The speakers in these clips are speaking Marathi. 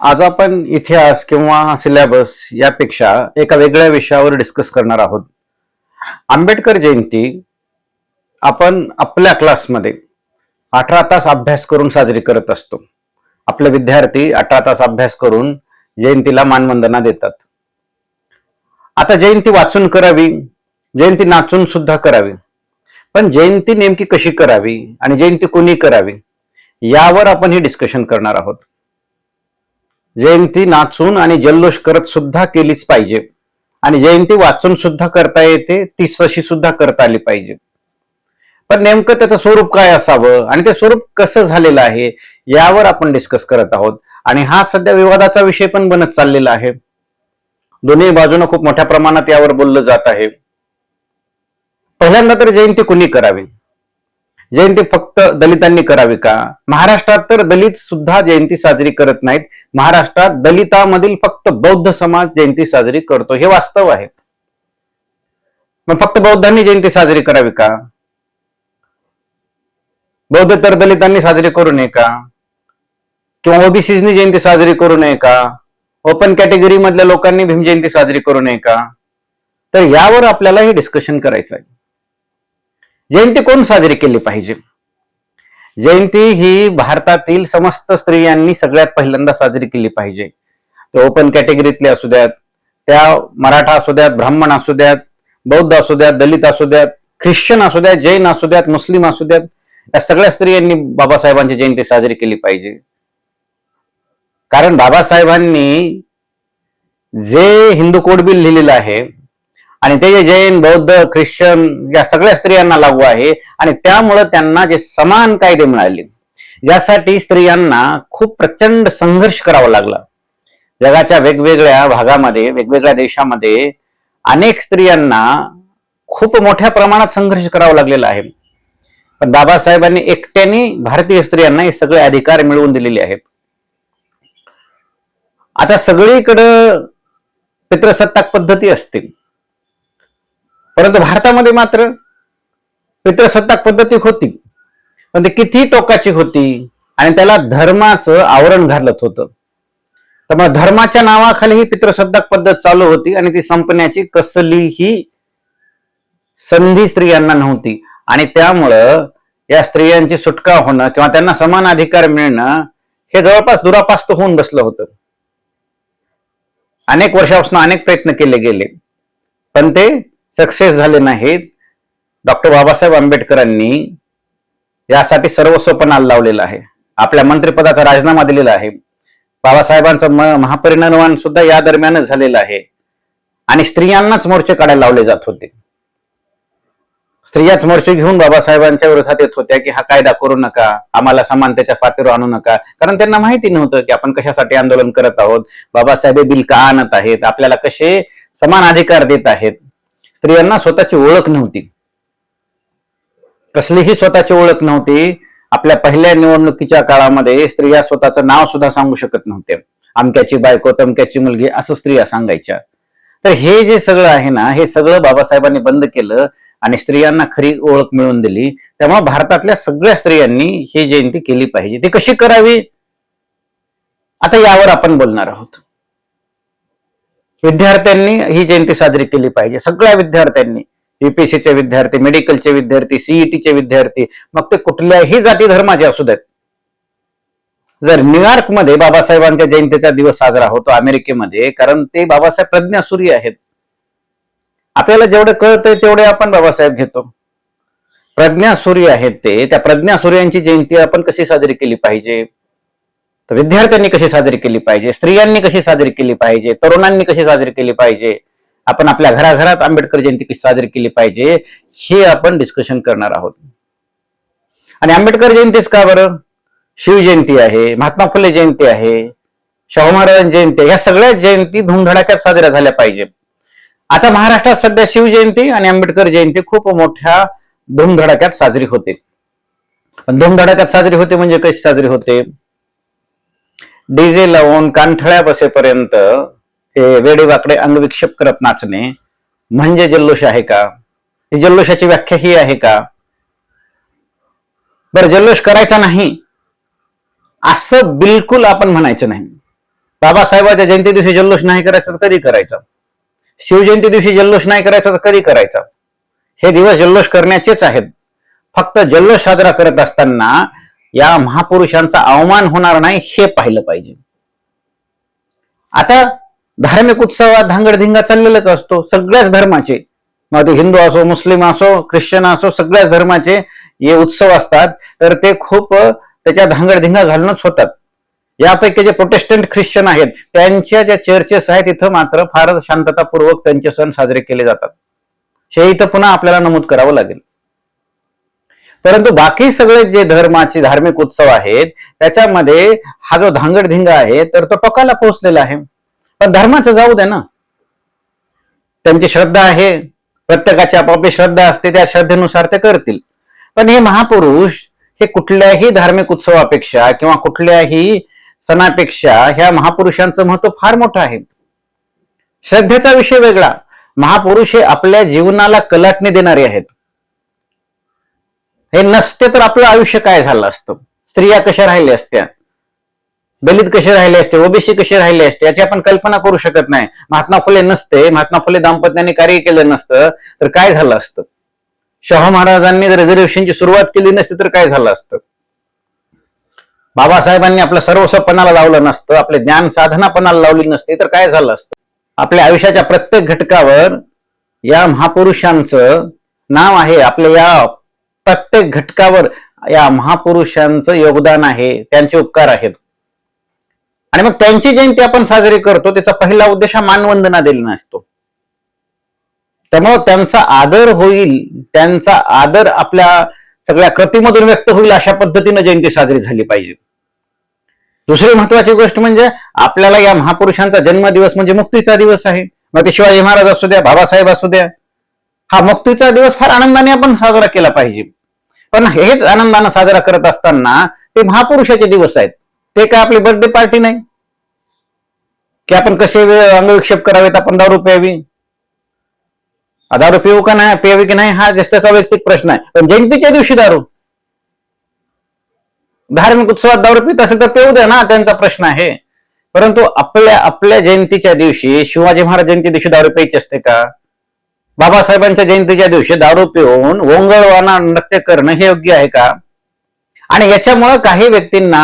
आज आपण इतिहास किंवा सिलेबस यापेक्षा एका वेगळ्या विषयावर डिस्कस करणार आहोत. आंबेडकर जयंती आपण आपल्या क्लासमध्ये अठरा तास अभ्यास करून साजरी करत असतो. आपले विद्यार्थी अठरा तास अभ्यास करून जयंतीला मानवंदना देतात. आता जयंती वाचून करावी जयंती नाचून सुद्धा करावी. पण जयंती नेमकी कशी करावी आणि जयंती कोणी करावी यावर आपण ही डिस्कशन करणार आहोत. जयंती नाचून आणि जल्लोष करत सुद्धा केलीच पाहिजे. आणि जयंती वाचून सुद्धा करता येते ती तशी सुद्धा करता आली पाहिजे. पण नेमकं त्याचं स्वरूप काय असावं आणि ते स्वरूप कसं झालेलं आहे यावर आपण डिस्कस करत आहोत. आणि हा सध्या विवादाचा विषय पण बनत चाललेला आहे. दोन्ही बाजूनं खूप मोठ्या प्रमाणात यावर बोललं जात आहे. पहिल्यांदा तर जयंती कुणी करावी? जयंती फक्त दलितांनी करावी का? महाराष्ट्रात तर दलित सुद्धा जयंती साजरी करत नाहीत. महाराष्ट्रात दलितामधील फक्त बौद्ध समाज जयंती साजरी करतो. हे वास्तव आहे. मग फक्त बौद्धांनी जयंती साजरी करावी का? बौद्ध तर दलितांनी साजरी करू नये का? किंवा ओबीसीनी जयंती साजरी करू नये का? ओपन कॅटेगरी मधल्या लोकांनी भीम जयंती साजरी करू नये का? तर यावर आपल्याला हे डिस्कशन करायचं आहे. जयंती कोण साजरी केली पाहिजे? जयंती ही भारतातील समस्त स्त्रियांनी सगळ्यात पहिल्यांदा साजरी केली पाहिजे. ते ओपन कॅटेगरीतले असू द्यात त्या मराठा असू द्यात ब्राह्मण असू द्यात बौद्ध असू द्यात दलित असू द्यात ख्रिश्चन असू द्यात जैन असू द्यात मुस्लिम असू द्यात या सगळ्या स्त्रियांनी बाबासाहेबांची जयंती साजरी केली पाहिजे. कारण बाबासाहेबांनी जे हिंदू कोड बिल लिहिलेलं आहे आणि ते जे जैन बौद्ध ख्रिश्चन या सगळ्या स्त्रियांना लागू आहे आणि त्यामुळं त्यांना जे समान कायदे मिळाले ज्यासाठी स्त्रियांना खूप प्रचंड संघर्ष करावा लागला. जगाच्या वेगवेगळ्या भागामध्ये वेगवेगळ्या देशामध्ये अनेक स्त्रियांना खूप मोठ्या प्रमाणात संघर्ष करावा लागलेला आहे. पण बाबासाहेबांनी एकट्याने भारतीय स्त्रियांना हे सगळे अधिकार मिळवून दिलेले आहेत. आता सगळीकडं पितृसत्ताक पद्धती असतील. परंतु भारतामध्ये मात्र पितृसत्ताक पद्धती होती. पण ती किती टोकाची होती आणि त्याला धर्माचं आवरण घालत होतं. त्यामुळे धर्माच्या नावाखाली ही पितृसत्ताक पद्धत चालू होती आणि ती संपण्याची कसलीही संधी स्त्रियांना नव्हती. आणि त्यामुळं या स्त्रियांची सुटका होणं किंवा त्यांना समान अधिकार मिळणं हे जवळपास दुरापास्त होऊन बसलं होतं. अनेक वर्षापासून अनेक प्रयत्न केले गेले. पण ते सक्सेस झाले नाहीत. डॉक्टर बाबासाहेब आंबेडकरांनी यासाठी सर्वस्व पणाला लावलेलं आहे. आपल्या मंत्रिपदाचा राजीनामा दिलेला आहे. बाबासाहेबांचं म- महापरिनिर्वाण सुद्धा या दरम्यानच झालेलं आहे. आणि स्त्रियांनाच मोर्चे काढायला लावले जात होते. स्त्रियाच मोर्चे घेऊन बाबासाहेबांच्या विरोधात येत होत्या की हा कायदा करू नका आम्हाला समानतेच्या पातळीवर आणू नका. कारण त्यांना माहिती नव्हतं की आपण कशासाठी आंदोलन करत आहोत. बाबासाहेब हे बिल का आणत आहेत? आपल्याला कसे समान अधिकार देत आहेत? स्त्रियांना स्वतःची ओळख नव्हती. कसलीही स्वतःची ओळख नव्हती. आपल्या पहिल्या निवडणुकीच्या काळामध्ये स्त्रिया स्वतःचं नाव सुद्धा सांगू शकत नव्हते. अमक्याची बायको तमक्याची मुलगी असं स्त्रिया सांगायच्या. तर हे जे सगळं आहे ना हे सगळं बाबासाहेबांनी बंद केलं आणि स्त्रियांना खरी ओळख मिळवून दिली. त्यामुळे भारतातल्या सगळ्या स्त्रियांनी ही जयंती केली पाहिजे. ती कशी करावी? आता यावर आपण बोलणार आहोत. विद्यार्थ्यांनी ही जयंती साजरी केली पाहिजे. सगळ्या विद्यार्थ्यांनी युपीएससीचे विद्यार्थी मेडिकलचे विद्यार्थी सीईटीचे विद्यार्थी मग ते कुठल्याही जाती धर्माचे असू देत. जर न्यूयॉर्कमध्ये बाबासाहेबांच्या जयंतीचा दिवस साजरा होतो अमेरिकेमध्ये कारण ते बाबासाहेब प्रज्ञासूर्य आहेत. आपल्याला जेवढे कळतंय तेवढे आपण बाबासाहेब घेतो. प्रज्ञासूर्य आहेत ते. त्या प्रज्ञासूर्यांची जयंती आपण कशी साजरी केली पाहिजे? तर विद्यार्थ्यांनी कशी साजरी केली पाहिजे? स्त्रियांनी कशी साजरी केली पाहिजे? तरुणांनी कशी साजरी केली पाहिजे? आपण आपल्या घराघरात आंबेडकर जयंती कशी साजरी केली पाहिजे? हे आपण डिस्कशन करणार आहोत. आणि आंबेडकर जयंतीच का बरं? शिवजयंती आहे महात्मा फुले जयंती आहे शाहू महाराज जयंती ह्या सगळ्या जयंती धुमधडाक्यात साजऱ्या झाल्या पाहिजे. आता महाराष्ट्रात सध्या शिवजयंती आणि आंबेडकर जयंती खूप मोठ्या धुमधडाक्यात साजरी होते. पण धुमधडाक्यात साजरी होते म्हणजे कशी साजरी होते? डीजे लावून कानठळ्या बसेपर्यंत हे वेडेवाकडे अंगविक्षेप करत नाचणे म्हणजे जल्लोष आहे का? ही जल्लोषाची व्याख्या ही आहे का? बरं जल्लोष करायचा नाही. असं बिलकुल आपण म्हणायचं नाही. बाबासाहेबाच्या जयंती दिवशी जल्लोष नाही करायचा तर कधी करायचा? शिवजयंती दिवशी जल्लोष नाही करायचा तर कधी करायचा? हे दिवस जल्लोष करण्याचेच आहेत. फक्त जल्लोष साजरा करत असताना या महापुरुषांचा अवमान होणार नाही हे पाहिलं पाहिजे. आता धार्मिक उत्सवात धांगडधिंगा चाललेलाच असतो. सगळ्याच धर्माचे मग ते हिंदू असो मुस्लिम असो ख्रिश्चन असो सगळ्याच धर्माचे हे उत्सव असतात. तर ते खूप त्याच्या धांगडधिंगा घालूनच होतात. यापैकी जे प्रोटेस्टंट ख्रिश्चन आहेत त्यांच्या ज्या चर्चेस आहेत तिथं मात्र फारच शांततापूर्वक त्यांचे सण साजरे केले जातात. हे इथं पुन्हा आपल्याला नमूद करावं लागेल. परंतु बाकी सगळे जे धर्माचे धार्मिक उत्सव आहेत त्याच्यामध्ये हा जो धांगडधिंगा आहे तर तो टोकाला पोहोचलेला आहे. पण धर्माचं जाऊ दे ना. त्यांची श्रद्धा आहे प्रत्येकाची आपापली श्रद्धा असते त्या श्रद्धेनुसार ते करतील. पण हे महापुरुष हे कुठल्याही धार्मिक उत्सवापेक्षा किंवा कुठल्याही सणापेक्षा ह्या महापुरुषांचं महत्त्व फार मोठं आहे. श्रद्धेचा विषय वेगळा. महापुरुष हे आपल्या जीवनाला कलाटणी देणारे आहेत. हे नसते तर आपलं आयुष्य काय झालं असतं? स्त्रिया कशा राहिल्या असत्या? दलित कसे राहिले असते? ओबीसी कसे राहिले असते? याची आपण कल्पना करू शकत नाही. महात्मा फुले नसते महात्मा फुले दाम्पत्याने कार्य केलं नसतं तर काय झालं असतं? शाहू महाराजांनी रिझर्वेशनची सुरुवात केली नसती तर काय झालं असतं? बाबासाहेबांनी आपलं सर्वस्वपणाला लावलं नसतं आपले ज्ञान साधनापणाला लावली नसते तर काय झालं असतं? आपल्या आयुष्याच्या प्रत्येक घटकावर या महापुरुषांचं नाव आहे आपल्या या प्रत्येक घटकावर या महापुरुषांचं योगदान आहे त्यांचे उपकार आहेत. आणि मग त्यांची जयंती आपण साजरी करतो त्याचा पहिला उद्देश हा मानवंदना देणं असतो त्यामुळं त्यांचा आदर होईल त्यांचा आदर आपल्या सगळ्या कृतीमधून व्यक्त होईल अशा पद्धतीनं जयंती साजरी झाली पाहिजे. दुसरी महत्वाची गोष्ट म्हणजे आपल्याला या महापुरुषांचा जन्मदिवस म्हणजे मुक्तीचा दिवस आहे. मग ते शिवाजी महाराज असू द्या बाबासाहेब असू द्या हा मुक्तीचा दिवस फार आनंदाने आपण साजरा केला पाहिजे. पण हेच आनंदानं साजरा करत असताना ते महापुरुषाचे दिवस आहेत. ते काय आपली बर्थडे पार्टी नाही? की आपण कसे अंगविक्षेप करावेत? आपण दारू प्यावी? दारू पिऊ का नाही? प्यावी की नाही? हा जास्त त्याचा वैयक्तिक प्रश्न आहे. पण जयंतीच्या दिवशी दारू. धार्मिक उत्सवात दारू पित असेल तर पिऊ द्या ना त्यांचा प्रश्न आहे. परंतु आपल्या आपल्या जयंतीच्या दिवशी शिवाजी महाराज जयंती दिवशी दारू प्यायची असते का? बाबासाहेबांच्या जयंतीच्या दिवशी दारू पिऊन ओंगळवाना नृत्य करणं हे योग्य आहे का? आणि याच्यामुळं काही व्यक्तींना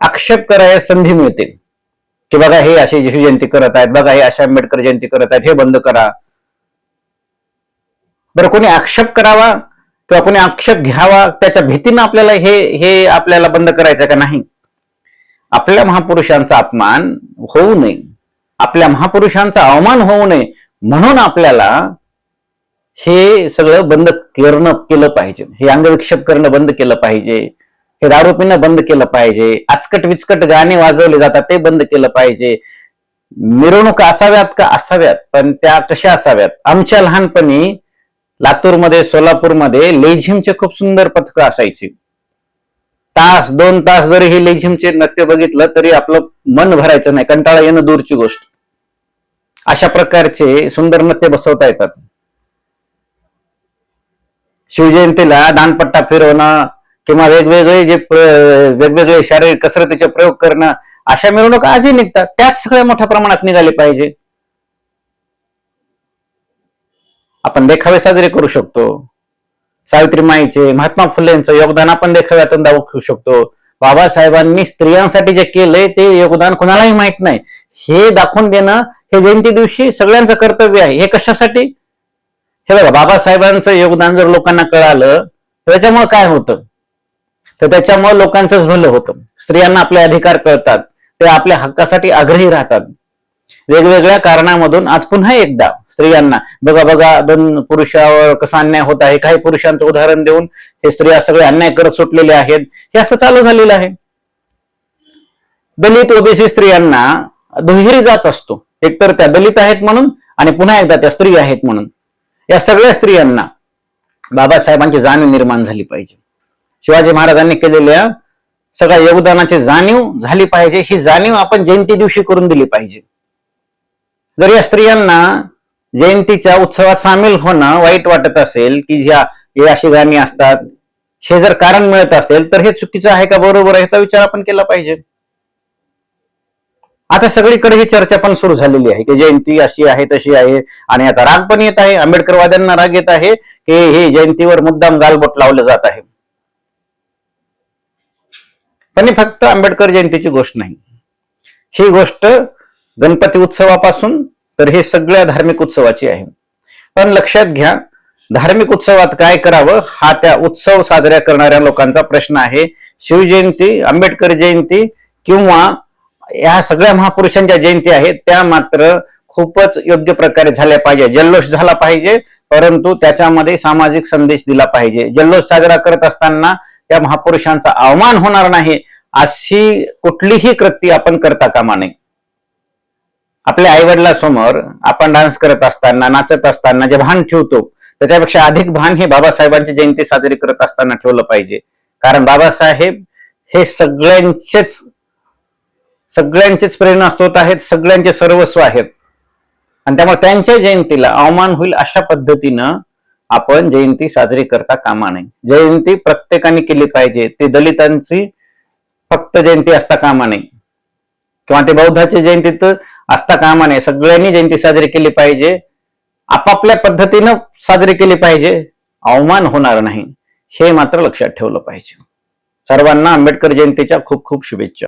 आक्षेप करायला संधी मिळते की बघा हे अशी जयंती करत आहेत बघा हे अशा आंबेडकर जयंती करत आहेत हे बंद करा. बरं कोणी आक्षेप करावा किंवा कोणी आक्षेप घ्यावा त्याच्या भीतीनं आपल्याला हे हे आपल्याला बंद करायचं का नाही? आपल्या महापुरुषांचा अपमान होऊ नये. आपल्या महापुरुषांचा अवमान होऊ नये. म्हणून आपल्याला हे सगळं बंद करणं केलं पाहिजे. हे अंगविक्षेप करणं बंद केलं पाहिजे. हे दारू पिणं बंद केलं पाहिजे. आचकट विचकट गाणे वाजवले जातात ते बंद केलं पाहिजे. मिरवणुका असाव्यात का असाव्यात? पण त्या कशा असाव्यात? आमच्या लहानपणी लातूरमध्ये सोलापूरमध्ये लेझिमचे खूप सुंदर पथकं असायची. तास दोन तास जरी हे लेझिमचे नृत्य बघितलं तरी आपलं मन भरायचं नाही. कंटाळा येणं दूरची गोष्ट. अशा प्रकारचे सुंदर नृत्य बसवता येतात. शिवजयंतीला दानपट्टा फिरवणं किंवा वेगवेगळे जे वेगवेगळे शारीरिक कसरतीचे प्रयोग करणं अशा मिरवणुका आजही निघतात. त्याच सगळ्या मोठ्या प्रमाणात निघाले पाहिजे. आपण देखावे साजरे करू शकतो. सावित्री माईचे महात्मा फुलेंचं योगदान आपण देखाव्यातून दाखवू शकतो. बाबासाहेबांनी स्त्रियांसाठी जे केलंय ते योगदान कोणालाही माहीत नाही. हे दाखवून देणं हे जयंती दिवशी सगळ्यांचं कर्तव्य आहे. हे कशासाठी? हे बघा बाबासाहेबांचं योगदान जर लोकांना कळालं तर त्याच्यामुळे काय होतं? तर त्याच्यामुळे लोकांचंच भलं होतं. स्त्रियांना आपले अधिकार कळतात ते आपल्या हक्कासाठी आग्रही राहतात. वेगवेगळ्या कारणामधून आज पुन्हा एकदा स्त्रियांना बघा बघा दोन पुरुषावर कसा अन्याय होत आहे काही पुरुषांचं उदाहरण देऊन हे स्त्रिया सगळे अन्याय करत सुटलेले आहेत. हे असं चालू झालेलं आहे. दलित ओबीसी स्त्रियांना दुहेरी जात असतो. एकतर त्या दलित आहेत म्हणून आणि पुन्हा एकदा त्या स्त्री आहेत म्हणून. या सगळ्या स्त्रियांना बाबासाहेबांची जाणीव निर्माण झाली पाहिजे. शिवाजी महाराजांनी केलेल्या सगळ्या योगदानाची जाणीव झाली पाहिजे. ही जाणीव आपण जयंती दिवशी करून दिली पाहिजे. जर या स्त्रियांना जयंतीच्या उत्सवात सामील होणं वाईट वाटत असेल की ह्या हे अशी गाणी असतात हे जर कारण मिळत असेल तर हे चुकीचं आहे का? बरोबर आहे याचा विचार आपण केला पाहिजे. आता सगळीकडे ही चर्चा पण सुरू झालेली आहे की जयंती अशी आहे तशी आहे आणि याचा राग पण येत आहे. आंबेडकरवाद्यांना राग येत आहे की हे जयंतीवर मुद्दाम गालबोट लावलं जात आहे. पण ही फक्त आंबेडकर जयंतीची गोष्ट नाही. ही गोष्ट गणपती उत्सवापासून तर हे सगळ्या धार्मिक उत्सवाची आहे. पण लक्षात घ्या धार्मिक उत्सवात काय करावं हा त्या उत्सव साजऱ्या करणाऱ्या लोकांचा प्रश्न आहे. शिवजयंती आंबेडकर जयंती किंवा या सगळ्या महापुरुषांच्या जयंती आहेत त्या मात्र खूपच योग्य प्रकारे झाल्या पाहिजे. जल्लोष झाला पाहिजे परंतु त्याच्यामध्ये सामाजिक संदेश दिला पाहिजे. जल्लोष साजरा करत असताना त्या महापुरुषांचा अवमान होणार नाही अशी कुठलीही कृती आपण करता कामा नये. आपल्या आईवडिलासमोर आपण डान्स करत असताना नाचत असताना जे भान ठेवतो त्याच्यापेक्षा अधिक भान हे बाबासाहेबांची जयंती साजरी करत असताना ठेवलं पाहिजे. कारण बाबासाहेब हे सगळ्यांचेच सगळ्यांचेच प्रेरणा स्त्रोत आहेत सगळ्यांचे सर्वस्व आहेत. आणि त्यामुळे त्यांच्या जयंतीला अवमान होईल अशा पद्धतीनं आपण जयंती साजरी करता कामा नये. जयंती प्रत्येकाने केली पाहिजे ते दलितांची फक्त जयंती असता कामा नये. किंवा ते बौद्धाची जयंतीत असता कामा नये. सगळ्यांनी जयंती साजरी केली पाहिजे. आपापल्या पद्धतीनं साजरी केली पाहिजे. अवमान होणार नाही. हे मात्र लक्षात ठेवलं पाहिजे. सर्वांना आंबेडकर जयंतीच्या खूप खूप शुभेच्छा.